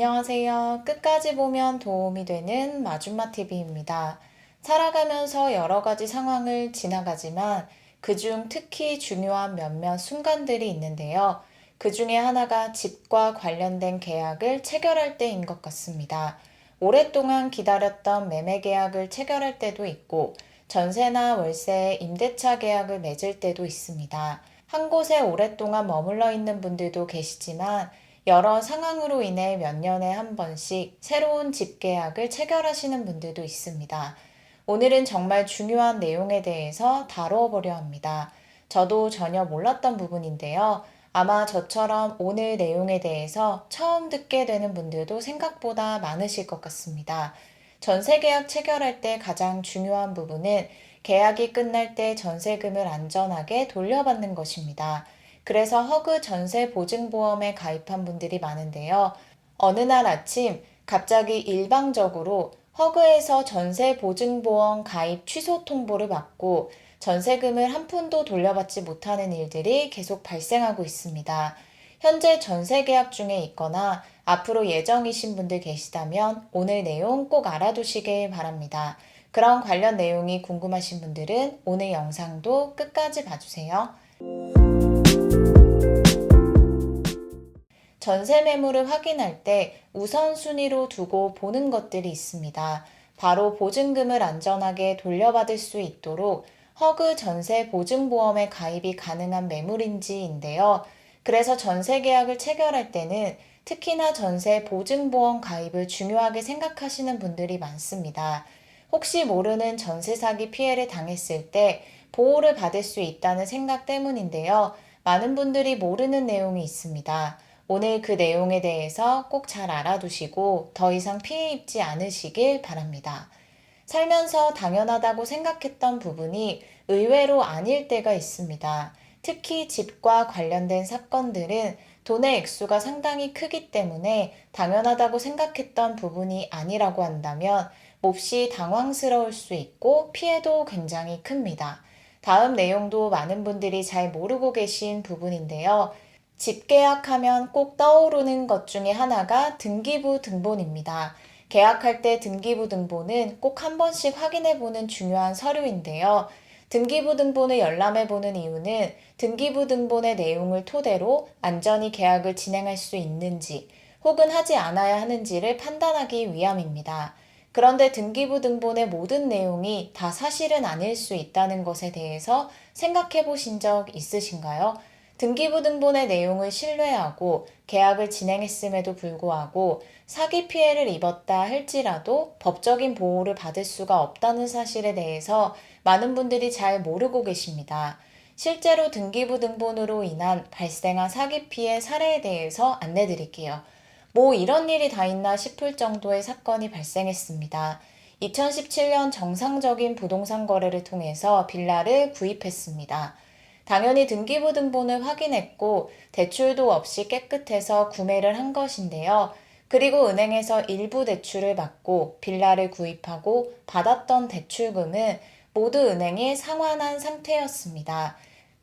안녕하세요. 끝까지 보면 도움이 되는 마줌마 TV입니다. 살아가면서 여러 가지 상황을 지나가지만 그중 특히 중요한 몇몇 순간들이 있는데요. 그 중에 하나가 집과 관련된 계약을 체결할 때인 것 같습니다. 오랫동안 기다렸던 매매 계약을 체결할 때도 있고 전세나 월세, 임대차 계약을 맺을 때도 있습니다. 한 곳에 오랫동안 머물러 있는 분들도 계시지만 여러 상황으로 인해 몇 년에 한 번씩 새로운 집 계약을 체결하시는 분들도 있습니다. 오늘은 정말 중요한 내용에 대해서 다루어 보려 합니다. 저도 전혀 몰랐던 부분인데요. 아마 저처럼 오늘 내용에 대해서 처음 듣게 되는 분들도 생각보다 많으실 것 같습니다. 전세 계약 체결할 때 가장 중요한 부분은 계약이 끝날 때 전세금을 안전하게 돌려받는 것입니다. 그래서 허그 전세 보증보험에 가입한 분들이 많은데요. 어느 날 아침 갑자기 일방적으로 허그에서 전세 보증보험 가입 취소 통보를 받고 전세금을 한 푼도 돌려받지 못하는 일들이 계속 발생하고 있습니다. 현재 전세 계약 중에 있거나 앞으로 예정이신 분들 계시다면 오늘 내용 꼭 알아두시길 바랍니다. 그런 관련 내용이 궁금하신 분들은 오늘 영상도 끝까지 봐주세요. 전세 매물을 확인할 때 우선순위로 두고 보는 것들이 있습니다. 바로 보증금을 안전하게 돌려받을 수 있도록 허그 전세 보증보험에 가입이 가능한 매물인지인데요. 그래서 전세 계약을 체결할 때는 특히나 전세 보증보험 가입을 중요하게 생각하시는 분들이 많습니다. 혹시 모르는 전세 사기 피해를 당했을 때 보호를 받을 수 있다는 생각 때문인데요. 많은 분들이 모르는 내용이 있습니다. 오늘 그 내용에 대해서 꼭 잘 알아두시고 더 이상 피해 입지 않으시길 바랍니다. 살면서 당연하다고 생각했던 부분이 의외로 아닐 때가 있습니다. 특히 집과 관련된 사건들은 돈의 액수가 상당히 크기 때문에 당연하다고 생각했던 부분이 아니라고 한다면 몹시 당황스러울 수 있고 피해도 굉장히 큽니다. 다음 내용도 많은 분들이 잘 모르고 계신 부분인데요. 집 계약하면 꼭 떠오르는 것 중에 하나가 등기부 등본입니다. 계약할 때 등기부 등본은 꼭 한 번씩 확인해 보는 중요한 서류인데요. 등기부 등본을 열람해 보는 이유는 등기부 등본의 내용을 토대로 안전히 계약을 진행할 수 있는지 혹은 하지 않아야 하는지를 판단하기 위함입니다. 그런데 등기부 등본의 모든 내용이 다 사실은 아닐 수 있다는 것에 대해서 생각해 보신 적 있으신가요? 등기부 등본의 내용을 신뢰하고 계약을 진행했음에도 불구하고 사기 피해를 입었다 할지라도 법적인 보호를 받을 수가 없다는 사실에 대해서 많은 분들이 잘 모르고 계십니다. 실제로 등기부 등본으로 인한 발생한 사기 피해 사례에 대해서 안내 드릴게요. 뭐 이런 일이 다 있나 싶을 정도의 사건이 발생했습니다. 2017년 정상적인 부동산 거래를 통해서 빌라를 구입했습니다. 당연히 등기부 등본을 확인했고 대출도 없이 깨끗해서 구매를 한 것인데요. 그리고 은행에서 일부 대출을 받고 빌라를 구입하고 받았던 대출금은 모두 은행에 상환한 상태였습니다.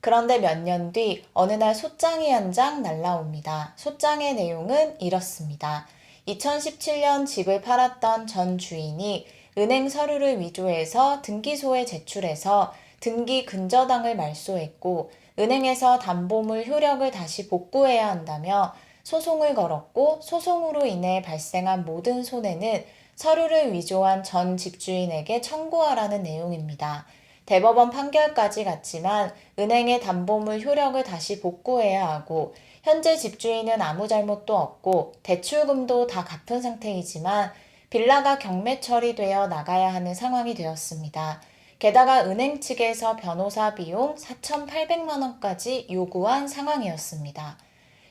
그런데 몇 년 뒤 어느 날 소장이 한 장 날라옵니다. 소장의 내용은 이렇습니다. 2017년 집을 팔았던 전 주인이 은행 서류를 위조해서 등기소에 제출해서 등기 근저당을 말소했고 은행에서 담보물 효력을 다시 복구해야 한다며 소송을 걸었고 소송으로 인해 발생한 모든 손해는 서류를 위조한 전 집주인에게 청구하라는 내용입니다. 대법원 판결까지 갔지만 은행의 담보물 효력을 다시 복구해야 하고 현재 집주인은 아무 잘못도 없고 대출금도 다 갚은 상태이지만 빌라가 경매 처리되어 나가야 하는 상황이 되었습니다. 게다가 은행 측에서 변호사 비용 4,800만 원까지 요구한 상황이었습니다.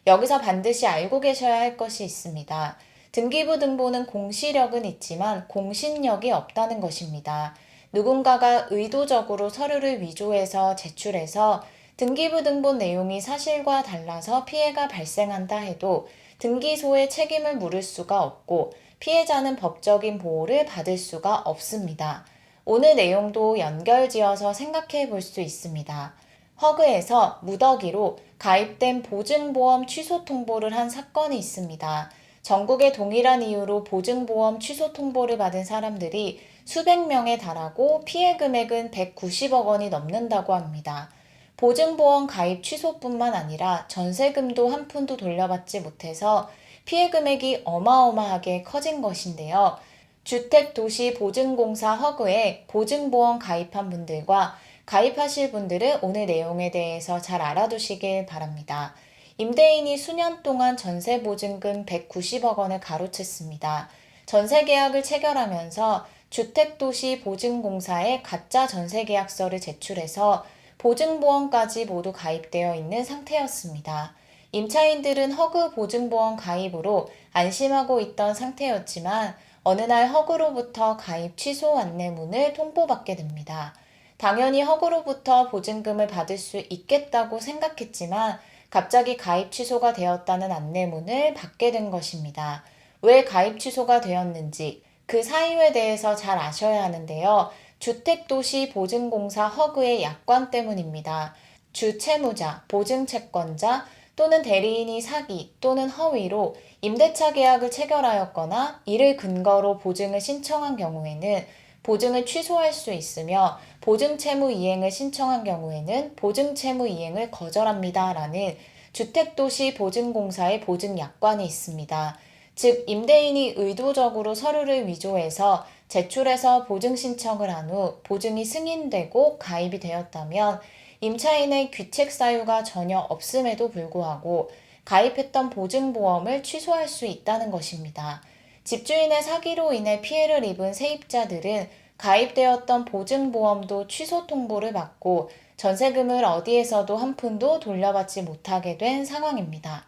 여기서 반드시 알고 계셔야 할 것이 있습니다. 등기부 등본은 공시력은 있지만 공신력이 없다는 것입니다. 누군가가 의도적으로 서류를 위조해서 제출해서 등기부 등본 내용이 사실과 달라서 피해가 발생한다 해도 등기소의 책임을 물을 수가 없고 피해자는 법적인 보호를 받을 수가 없습니다. 오늘 내용도 연결지어서 생각해 볼 수 있습니다. 허그에서 무더기로 가입된 보증보험 취소 통보를 한 사건이 있습니다. 전국의 동일한 이유로 보증보험 취소 통보를 받은 사람들이 수백 명에 달하고 피해 금액은 190억 원이 넘는다고 합니다. 보증보험 가입 취소뿐만 아니라 전세금도 한 푼도 돌려받지 못해서 피해 금액이 어마어마하게 커진 것인데요. 주택도시보증공사 허그에 보증보험 가입한 분들과 가입하실 분들은 오늘 내용에 대해서 잘 알아두시길 바랍니다. 임대인이 수년 동안 전세 보증금 190억 원을 가로챘습니다. 전세 계약을 체결하면서 주택도시보증공사에 가짜 전세 계약서를 제출해서 보증보험까지 모두 가입되어 있는 상태였습니다. 임차인들은 허그 보증보험 가입으로 안심하고 있던 상태였지만 어느 날 허그로부터 가입 취소 안내문을 통보받게 됩니다. 당연히 허그로부터 보증금을 받을 수 있겠다고 생각했지만 갑자기 가입 취소가 되었다는 안내문을 받게 된 것입니다. 왜 가입 취소가 되었는지 그 사유에 대해서 잘 아셔야 하는데요. 주택도시보증공사 허그의 약관 때문입니다. 주 채무자, 보증 채권자 또는 대리인이 사기 또는 허위로 임대차 계약을 체결하였거나 이를 근거로 보증을 신청한 경우에는 보증을 취소할 수 있으며 보증 채무 이행을 신청한 경우에는 보증 채무 이행을 거절합니다. 라는 주택도시 보증공사의 보증 약관이 있습니다. 즉, 임대인이 의도적으로 서류를 위조해서 제출해서 보증 신청을 한 후 보증이 승인되고 가입이 되었다면 임차인의 귀책 사유가 전혀 없음에도 불구하고 가입했던 보증보험을 취소할 수 있다는 것입니다. 집주인의 사기로 인해 피해를 입은 세입자들은 가입되었던 보증보험도 취소 통보를 받고 전세금을 어디에서도 한 푼도 돌려받지 못하게 된 상황입니다.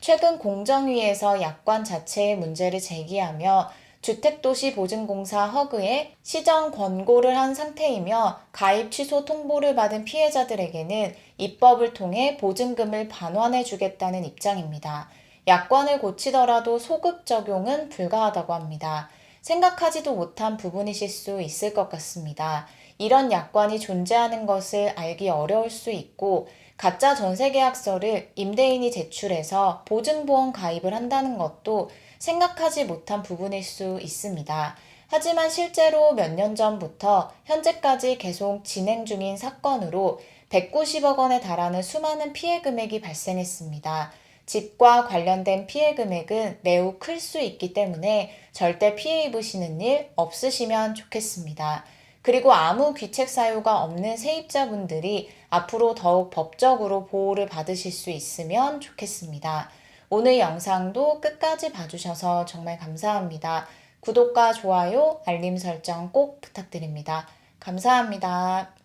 최근 공정위에서 약관 자체의 문제를 제기하며 주택도시보증공사 허그에 시정 권고를 한 상태이며 가입 취소 통보를 받은 피해자들에게는 입법을 통해 보증금을 반환해 주겠다는 입장입니다. 약관을 고치더라도 소급 적용은 불가하다고 합니다. 생각하지도 못한 부분이실 수 있을 것 같습니다. 이런 약관이 존재하는 것을 알기 어려울 수 있고 가짜 전세계약서를 임대인이 제출해서 보증보험 가입을 한다는 것도 생각하지 못한 부분일 수 있습니다. 하지만 실제로 몇 년 전부터 현재까지 계속 진행 중인 사건으로 190억 원에 달하는 수많은 피해 금액이 발생했습니다. 집과 관련된 피해 금액은 매우 클 수 있기 때문에 절대 피해 입으시는 일 없으시면 좋겠습니다. 그리고 아무 귀책 사유가 없는 세입자분들이 앞으로 더욱 법적으로 보호를 받으실 수 있으면 좋겠습니다. 오늘 영상도 끝까지 봐주셔서 정말 감사합니다. 구독과 좋아요, 알림 설정 꼭 부탁드립니다. 감사합니다.